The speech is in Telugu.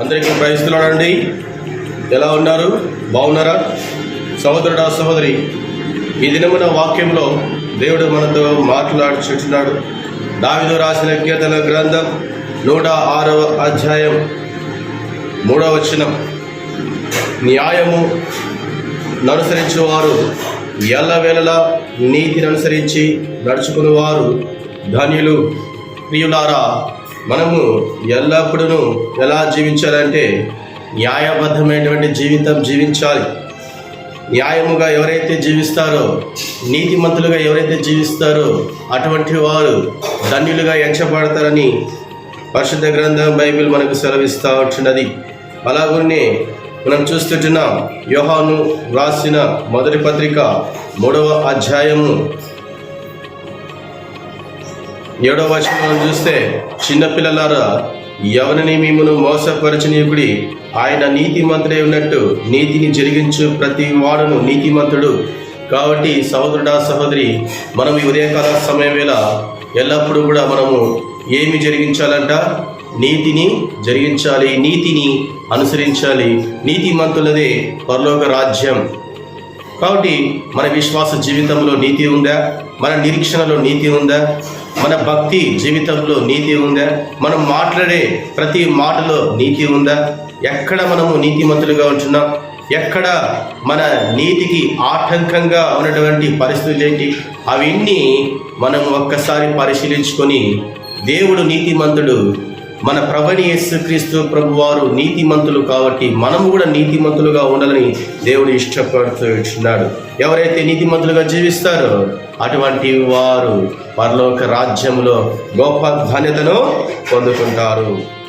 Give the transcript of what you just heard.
అందరికీ ప్రయత్నిస్తున్నాడండి ఎలా ఉన్నారు? బాగున్నారా? సహోదరుడా సహోదరి ఈ దినమున వాక్యంలో దేవుడు మనతో మాట్లాడుచున్నాడు. దావిదు రాసిన కీర్తన గ్రంథం నూట ఆరవ అధ్యాయం మూడవ వచనం. న్యాయము ననుసరించేవారు ఎల్లవేళలా నీతిని అనుసరించి నడుచుకునేవారు ధన్యులు. ప్రియులారా మనము ఎల్లప్పుడూ ఎలా జీవించాలంటే న్యాయబద్ధమైనటువంటి జీవితం జీవించాలి. న్యాయముగా ఎవరైతే జీవిస్తారో నీతిమంతులుగా ఎవరైతే జీవిస్తారో అటువంటి వారు ధన్యులుగా ఎంచబడతారని పరిశుద్ధ గ్రంథం బైబిల్ మనకు సెలవిస్తూ ఉంటున్నది అలాగనే మనం చూస్తుంటున్నాం యోహాను రాసిన మొదటి పత్రిక మూడవ అధ్యాయము ఏడవ వచనం చూస్తే చిన్నపిల్లలారా ఎవరిని మిమ్మను మోసపరచనీయుకుడి ఆయన నీతిమంతుడై ఉన్నట్టు నీతిని జరిగించు ప్రతి వాడును నీతిమంతుడు. కాబట్టి సహోదరుడా సహోదరి మనం ఈ ఉదయకాల సమయం వేళ ఎల్లప్పుడూ కూడా మనము ఏమి జరిగించాలంట? నీతిని జరిగించాలి నీతిని అనుసరించాలి. నీతిమంతులదే పరలోక రాజ్యం. కాబట్టి మన విశ్వాస జీవితంలో నీతి ఉందా? మన నిరీక్షణలో నీతి ఉందా? మన భక్తి జీవితంలో నీతి ఉందా? మనం మాట్లాడే ప్రతి మాటలో నీతి ఉందా? ఎక్కడ మనము నీతిమంతులుగా ఉంటున్నాం? ఎక్కడ మన నీతికి ఆటంకంగా ఉన్నటువంటి పరిస్థితులు ఏంటి? అవన్నీ మనం ఒక్కసారి పరిశీలించుకొని దేవుడు నీతిమంతుడు మన ప్రభని యేసుక్రీస్తు ప్రభు వారు నీతిమంతులు కాబట్టి మనము కూడా నీతిమంతులుగా ఉండాలని దేవుడు ఇష్టపడుతూ ఎవరైతే నీతిమంతులుగా జీవిస్తారో అటువంటి వారు పరలోక రాజ్యంలో గొప్ప ధన్యతను పొందుకుంటారు.